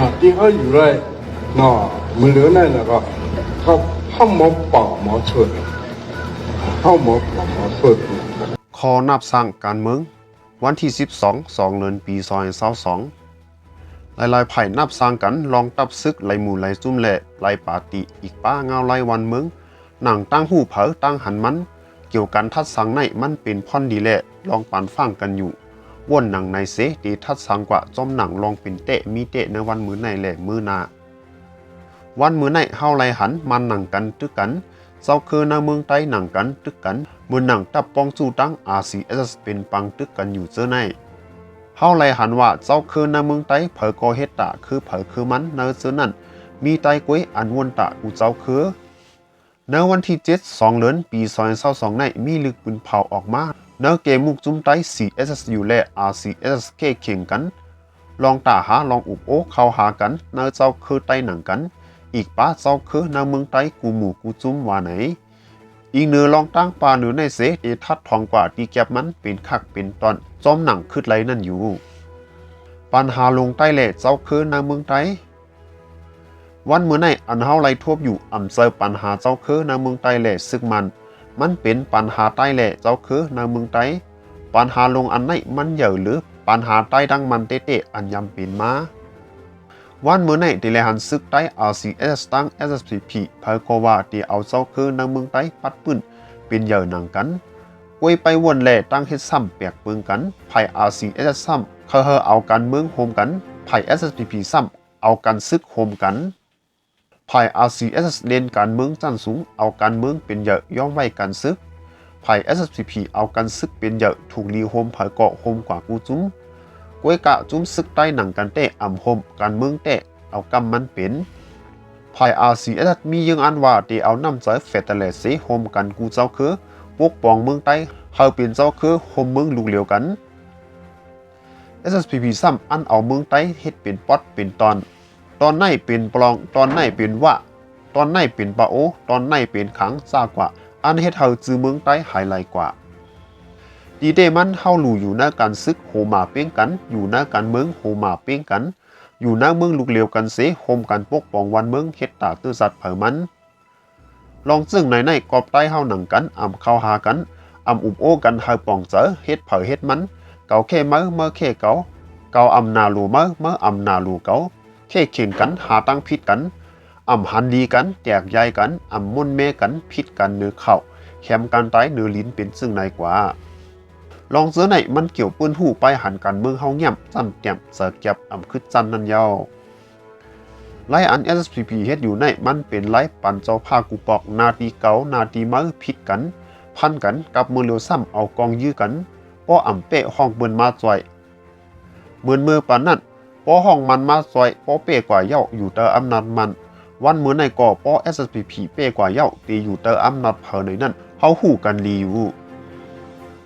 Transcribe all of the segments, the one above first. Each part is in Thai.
啊，第二有来，那没留来那个，他他没把毛出来，他没把毛出来。 คอนับสร้างการเมือง วันที่ 12 2เดือนปี2022หลายๆไผ่นับสร้างกันลองตับซึกไหลหมู่ไหลซุ่มแหละไหลปาติอีกป้าเงาไหลวันเมืองหนังตั้งหูเผอตั้งหันมัน เกี่ยวกันทัดสังในมันเป็นพ่อนดีแหละลองปานฟังกันอยู่ ว่นหนังในเสดีทัดสังกว่าจอมหนังลองเป็นเตะมีเตะในวันมือในแหละมือนาวันมือในเฮาไหลหันมันหนังกันตึกกันเจ้าคือในเมืองใต้หนังกันตึกกันมือหนังตับปองสู้ตั้ง RCS เอสเป็นปังตึกกันอยู่เจอในเฮาไลหันว่าเจ้าคือในเมืองใต้เผอก็เฮ็ดตะคือเผอคือมันในเจอนั่นมีไตกวยอันวนตะกูเจ้าคือในวันที่7 2เดือนปี2022ในมีลึกปืนเผาออกมา ในเกมมุกจุ้มไต้ CSS อยู่และ RCS เกเข่งกัน ลองตาหาลองอุบโอเข้าหากันในเจ้าคือใต้หนังกัน อีกป้าเจ้าคือในเมืองใต้กูหมู่กูจุ้มว่าไหน อีกเนื้อลองตั้งปลาหรือในเสเอทัดทองกว่าที่แก็บมันเป็นคักเป็นตอนจอมหนังขึ้นไหลนั่นอยู่ ปัญหาลงใต้แหล่เจ้าคือในเมืองใต้วันเมื่อในอันเฮาไล่ทวบอยู่อำเจอปัญหาเจ้าคือในเมืองใต้แหล่ซึ่งมัน มันเป็นปัญหาใต้แหล่เจ้าคือในเมืองใต้ปัญหาลงอันไหนมันเหย่อหรือปัญหาใต้ดังมันเตะอันยำเป็นมาวันเมื่อไหนที่แลหันซึกใต้ RCS ตั้ง SSPP เพอโกว่าที่เอาเจ้าคือในเมืองใต้ปัดปืนเป็นเหย่อหนังกันอวยไปวนแหล่ตั้งเฮ็ดซ้ำเปียกเปืองกันไผ่ RCS ซ้ำเขาเฮอเอากันเมืองโฮมกันไผ่ SSPP ซ้ำเอากันซึกโฮมกัน ไผ่ RCS เล่นการเมืองจันสูง เอาการเมืองเป็นเหยื่อย่อมไว้กันซึกไผ่ SSPP เอากันซึกเป็นเหยื่อถูกรีโฮมไผ่เกาะโฮมกว่ากูจุ้มกวยกะจุ้มซึกใต้หนังกันเตะอ่ำหมการเมืองเตะเอากำมันเป็นภายอาซีเอสมียังอันว่าที่เอาน้ำใจเฟตเลสโฮมกันกูเจ้าคือปกป้องเมืองใต้เฮาเป็นเจ้าคือโฮมเมืองลูกเหลียวกัน SSPP ซ้ำอันเอาเมืองใต้เฮ็ดเป็นป๊อดเป็นตอน ตอนไหนเป็นปลอง ตอนไหนเป็นวะตอนไหนเป็นปะโอ ตอนไหนเป็นขังซากว่า อันเฮ็ดเฮาจือเมืองใต้หายไหลกว่าดีเดมันเฮาหลู่อยู่หน้าการซึกโหมาเป้งกัน อยู่หน้าการเมืองโหมาเป้งกัน อยู่หน้าเมืองลูกเลียวกันเสโฮมกันปกป้องวันเมืองเฮ็ดตาตื้อสัตว์เผอมัน ลองซึ่งในในกอบใต้เฮาหนังกันอ่ำเข้าหากันอ่ำอุบโอกันเฮาป่องเจอเฮ็ดเผอเฮ็ดมัน เกาเข้เมื่อเมื่อเข้เกาเกาอ่ำนาลูเมื่อเมื่ออ่ำนาลูเกา เข้เข่งกันหาตั้งพิษกันอ่ำหันดีกัน แตกใยกันอ่ำมุ่นเมกันพิษกันเนื้อเข้าแคมกันตายเนื้อลิ้นเป็นซึ่งในกว่าลองเสือไหนมันเกี่ยวปืนหูไปหันกันเมืองเฮาเงียบจันแก็บเสือเก็บอ่ำคึดจันนั่นยาวไล่อัน SPP เฮ็ดอยู่ในมันเป็นไล่ปันเจ้าภากูปอกนาทีเกานาทีมือผิดกัน พันกันกับมือเร็วซ้ำเอากองยื้อกันป้ออ่ำเปะห้องเบิ่นมาจ่อยเหมือนมือปานนั้น ป้อห้องมันมาจ่อยป้อเปะกว่าเย้าอยู่เตออำนาจมัน วันเมื้อในก่อป้อ SPP เปะกว่าเย้าตีอยู่เตออำนาจเผอในนั้นเฮาฮู้กันดีอยู่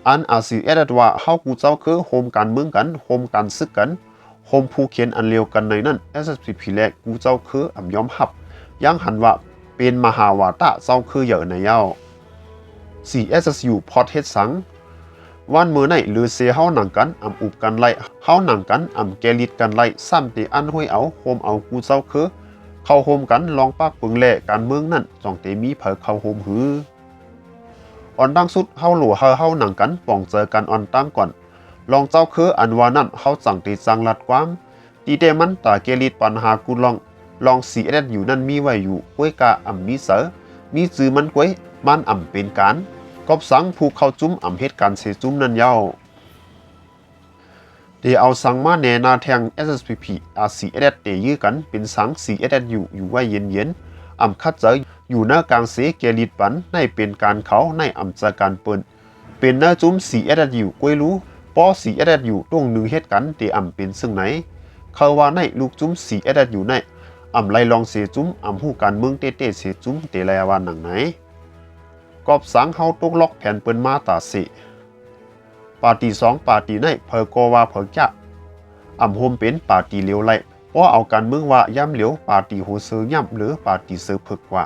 อันอาซีเอดว่าเฮากูเจ้าคือโฮมการเมืองกันโฮมการซึกกันโฮมผู้เขียนอันเลียวกันในนั้น SSPP แลกกูเจ้าคืออ่ำยอมหับยังหันว่าเป็นมหาวาตะเจ้าคือเหยอะในเย้า CSSU พอดเฮ็ดสัง วันมือในหรือเสียเฮาหนังกันอ่ำอุบกันไล่เฮาหนังกันอ่ำแกลิดกันไล่ซ้ำตีอันห้วยเอาโฮมเอากูเจ้าคือเข้าโฮมกันลองปากปึงแหล่การเมืองนั่นจ่องเตมีเผอเข้าโฮมหืออ่อนดังสุดเฮาหลัวเฮาเฮาหนังกันป่องเจอกันอ่อนตั้งก่อน ลองเจ้าคืออันวานั่นเฮาสั่งตีจังลัดความตีเดมันตาเกลิดปัญหากูลองลองสีเอ็ดอยู่นั่นมีไว้อยู่กวยกาอ่ำมีเสอมีจือมันกวยมันอ่ำเป็นการ กอบสังผูกเข้าจุ้มอ่ำเหตุการณ์เสจุ้มนั่นเย้าเดเอาสังมาแนนาแทง SSPP RCS เตยื้อกันเป็นสัง CSS อยู่อยู่ไว้เย็นเย็นอ่ำคัดเจออยู่หน้ากลางเสเกลิดปันในเป็นการเขาในอ่ำจาการเปินเป็นหน้าจุ้มสีเอดอยู่กวยรู้ป้อสีเอดอยู่ตรงหนึ่งเหตุกันที่อำเป็นซึ่งไหน เขาว่าในลูกจุ้มสีเอดอยู่ในอ่ำไลลองเสจุ้มอ่ำหูการเมืองเตเตเสจุ้มเตแลวานังไหน กอบสังเฮาตกล็อกแผ่นเปิ้นมาตาเสปาร์ตีสองปาร์ตีในเพอโกว่าเพอจะอำโฮมเป็นปาร์ตีเลียวไลป้อเอาการเมืองว่าย่ำเหลียวปาร์ตีโหเซอย่ำหรือปาร์ตีเซอผึกว่า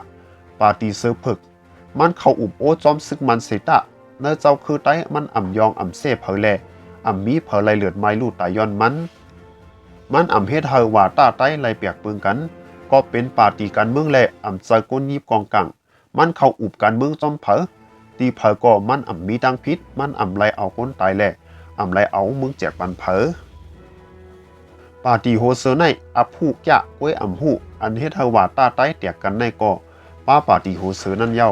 ปาร์ตีเซอร์พึก มันเข้าอุบโอจอมซึกมันเสตะเนื้อเจ้าคือไต้มันอ่ำยองอ่ำเซ่เผอแลอ่ำมีเผอไหลเลือดไม้ลู่ตายย้อนมัน มันอ่ำเฮ็ดเฮาว่าตาใต้ไล่เปียกปึงกัน ก็เป็นปาร์ตีการเมืองและอ่ำใจก้นยีบกองกัง มันเข้าอุบการเมืองจอมเผอตีเผอก็มันอ่ำมีดังพิษ มันอ่ำไล่เอาคนตายแหละอ่ำไล่เอาเมืองแจกปันเผอปาตีโฮเซอร์ในอับฮูกยะก้วยอ่ำฮูอันเฮ็ดเฮาว่าตาใต้เตียกกันในก็ป้าปาตีโฮเซอร์นั่นเย้า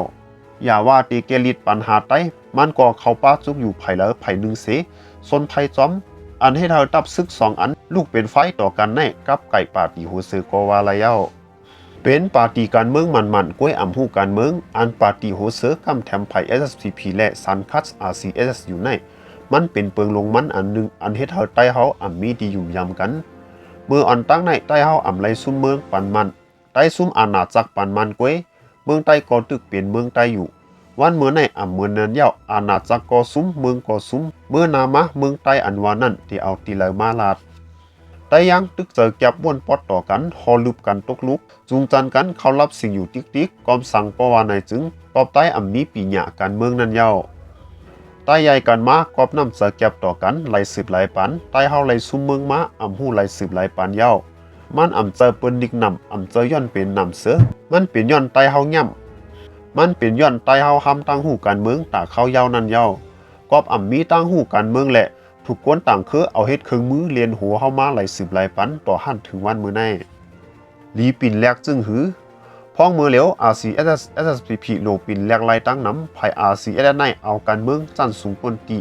อย่าว่าตีเกลิดปัญหาใต้มันก็เข้าป้าจุกอยู่ไผแล้วไผหนึ่งเสซนไผจอมอันให้เธอตับซึกสองอันลูกเป็นไฟต่อกันแน่กับไก่ป่าตีโฮเซอก็ว่าละเย้า เป็นปาร์ตีการเมืองมันๆกล้วยอ่ำผู้การเมือง อันปาร์ตีโฮเซอร์กำแถมไผ่ SSPP และซันคัต RCS อยู่ในมันเป็นเปิงลงมันอันหนึงอันเฮ็ดเฮาใต้เฮาอ่ำมีดีอยู่ยำกัน เมื่ออันตั้งในใต้เฮาอ่ำไลซุ่มเมืองปันมันใต้ซุ่มอาณาจักรปันมันกล้วยเมืองใต้ก็ตึกเปลี่ยนเมืองใต้อยู่ วันเมื่อในอ่ำเมืองนั้นยาวอาณาจักรก็ซุ้มเมืองก็ซุ้มเมื่อนามะเมืองใต้อันวานั่นที่เอาตีเลมาลาด แต่ยังตึกเจอแก็บวนปอดต่อกันฮอลุบกันตกลุกจุงจันกันเขารับสิ่งอยู่ติ๊กติ๊กกอมสั่งปวานายจึงตอบใต้อ่ำนี้ปีหยาการเมืองนั้นเย้าใต้ใหญ่กันมากอบน้ำเจอแก็บต่อกันไหลสืบไหลปันใต้เฮาไหลซุมเมืองมาอ่ำหูไหลสืบไหลปันเย้ามันอ่ำเจอเปิ้นดิกนำอ่ำเจอย้อนเป็นนำเสือมันเป็นย้อนใต้เฮาย่ำมันเป็นย้อนใต้เฮาหำตั้งหูการเมืองตาเข้าย้านั่นเย้ากอบอ่ำมีตั้งหูการเมืองแหละ ถูกกวนต่างคือเอาเฮ็ดเครื่องมือเรียนหัวเข้ามาไหลสืบไหลปันต่อหันถึงวันมือในลีปินแลกจึงหือพ้องมือเหลียว RCS SSPP โลปินแลกไล่ตั้งน้ำภาย RCS ในเอาการเมืองจันสูงปนตี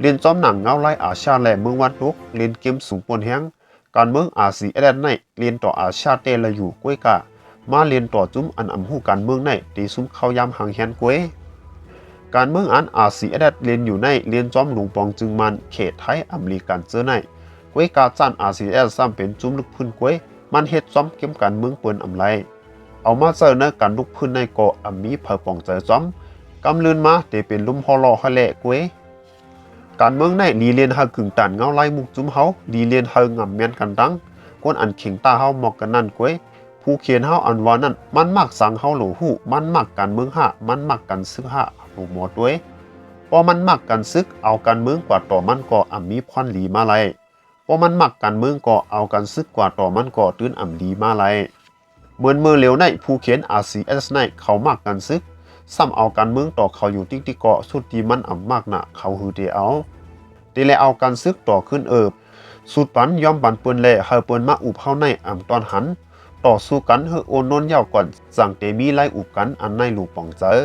เรียนจอมหนังเงาไล่อาชาและเมืองวัดลกเรียนเกมสูงปนแห้งการเมือง RCSS ในเรียนต่ออาชาเตละอยู่กล้วยกะมาเรียนต่อจุ้มอันอำหูการเมืองในตีซุ้มเข้ายามหางแฮนกล้วย การเมืองอันอาซีเอดเรียนอยู่ในเรียนจอมหลวงปองจึงมันเขตไทยอเมริกันเจอในกวยกาจันอาซีเอดซ้ำเป็นจุ้มลึกพื้นกวยมันเฮ็ดจอมเก็มการเมืองเปิ้นอำไรเอามาเจอในการลุกพื้นในเกาะอมีเผอปองเจอจอมกำลืนมาเตเป็นลุมฮอลอฮะแลกวยการเมืองในลีเรียนหากึ่งตันเงาไล่มุกจุ้มเฮาลีเรียนเฮางำแม่นกันดังกวนอันเข่งตาเฮาหมอกกันนั่นกวย ผู้เขียนเฮาอันว่านั่นมันมักสังเฮาโหลหู้มันมักการเมืองหะมันมักกันซึกหะหูหมอด้วยพอมันมักกันซึกเอาการเมืองกว่าต่อมันก็อ่ำมีพรหลีมาไลพอมันมักการเมืองก็เอากันซึกกว่าต่อมันก็ตื้นอ่ำดีมาไลเหมือนเมื่อเร็วในผู้เขียน RCS ในเขามักกันซึกซ้ำเอาการเมืองต่อเขาอยู่ติ๊กติ๊กเกาะสุดที่มันอ่ำมากหนะเขาฮือเดเอาตีแลเอาการซึกต่อขึ้นเอิบสุดปันยอมปันเปิ้นแลเฮาเปิ้นมาอุบเข้าในอ่ำตอนหัน ต่อสู้กันเฮอโอนนนยาวก่อนสั่งเตมีไล่อุกันอันในหลูป่องเจอ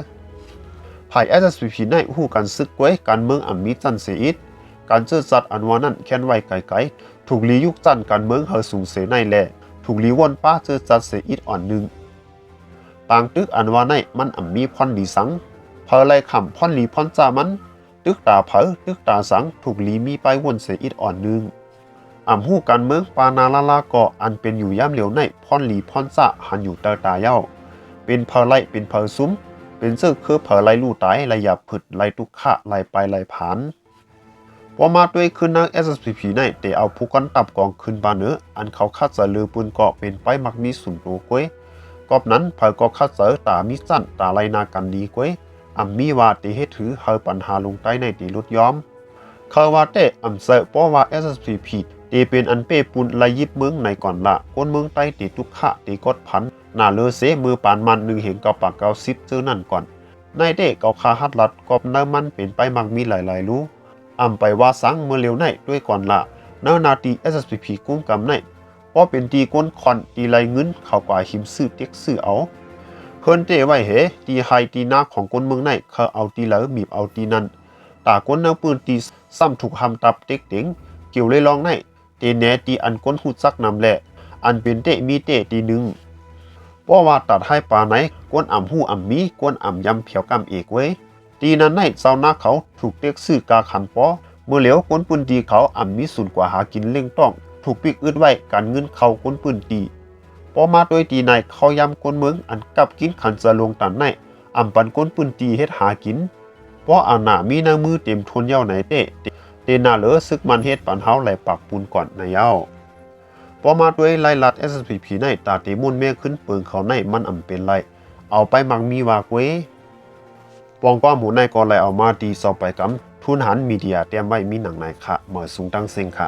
ภาย SSPP ในหู้กันซึกไว้การเมืองอันมีจันเสียอิดการเจอจัดอันวานั้นแค้นไว้ไกลๆถูกลียุกจันการเมืองเฮาสูงเสในแหลถูกลีวนป้าเจอจัดเสียอิดอ่อนหนึ่งปางตึกอันวาในมันอันมีพรดีสังเพอไล่คำพรลีพรจามันตึกตาเผอตึกตาสังถูกลีมีไปวนเสียอิดอ่อนหนึ่ง อ่ำหู้การเมืองปานาลาลาก็อันเป็นอยู่ย่ำเหลียวในพรลีพรจะหันอยู่เตอตาเย้า เป็นเพอไลเป็นเพอซุ้ม เป็นเสื้อคือเผอไลลู่ตายไลหยาบผึดไล่ตุกขะไลไปไลผานพอมาด้วยขึ้นนัก SSPP ในเตเอาผู้กันตับกองขึ้นบานเนื้ออันเขาคาดจะลือปืนเกาะเป็นไปมักมีสุนโตกวยกอบนั้นเผอก็คาดเจอตามีสั้นตาไลนากันดีก้วยอ่ำมีว่าตีเฮ็ดถือเฮาปัญหาลงใต้ในตีลดย้อมเขาว่าเตอ่ำเซอเพราะว่า SSPP ตี เป็นอันเป้ปุนล่ยิบเมืองในก่อนละก้นเมืองใต้ตีตุกขะตีกดพันหน้าเลอเสมือปานมันหนึ่งเห็นเกาปากเกาซิบเจอนั่นก่อนในเด็กเกาคาฮัดลัดกอบเนื้อมันเป็นไปมักมีหลายๆรู้อ่ำไปว่าสังเมื่อเร็วในด้วยก่อนละเนื้อนาตี SSPP กุ้มกำในเพราะเป็นตีก้นคอนตีไรเงินเข้ากว่าหิมซื้อเต็กซื้อเอาเพิ่นเตไว้เหตีไฮตีนาของก้นเมืองในเขาเอาตีเหลอมีบเอาตีนั้นตาก้นเนื้อปืนตีซ้ำถูกหำตับเต็กเต็งเกี่ยวเลยลองใน เตแหนตีอันก้นหูจักนำแหละอันเป็นเตมีเตตีหนึ่งเพราะว่าตัดให้ปลาไหนกวนอ่ำหูอ่ำมีกวนอ่ำยำเผียวกำเอกเว้ยตีนั้นในเจ้าหน้าเขาถูกเต็กซื้อกาขันปอเมื่อเหลียวกวนปืนตีเขาอ่ำมีสุนกว่าหากินเล่งต้อง ถูกปิกอึดไว้การเงินเขากวนปืนตีพอมาโดยตีในเขายำกวนเมืองอันกับกินขันจะลงตันในอ่ำปันกวนปืนตีเฮ็ดหากินเพราะอาหนามีหน้ามือเต็มทนเย้าไหนเตะ เดนาเหลือซึกมันเฮ็ดปันเฮาไหลปักปูนก่อนในเย้าพอมาด้วยไล่ลัด SPP ในตาตีมุ่นเมฆขึ้นเปิงเขาในมันอ่ำเป็นไรเอาไปมักมีว่าเกวปองก้าหมูในก็เลยเอามาดีสอบไปกำทุนหันมีเดียเตรียมไว้มีหนังในค่ะเมือสูงตั้งเซ็งค่ะ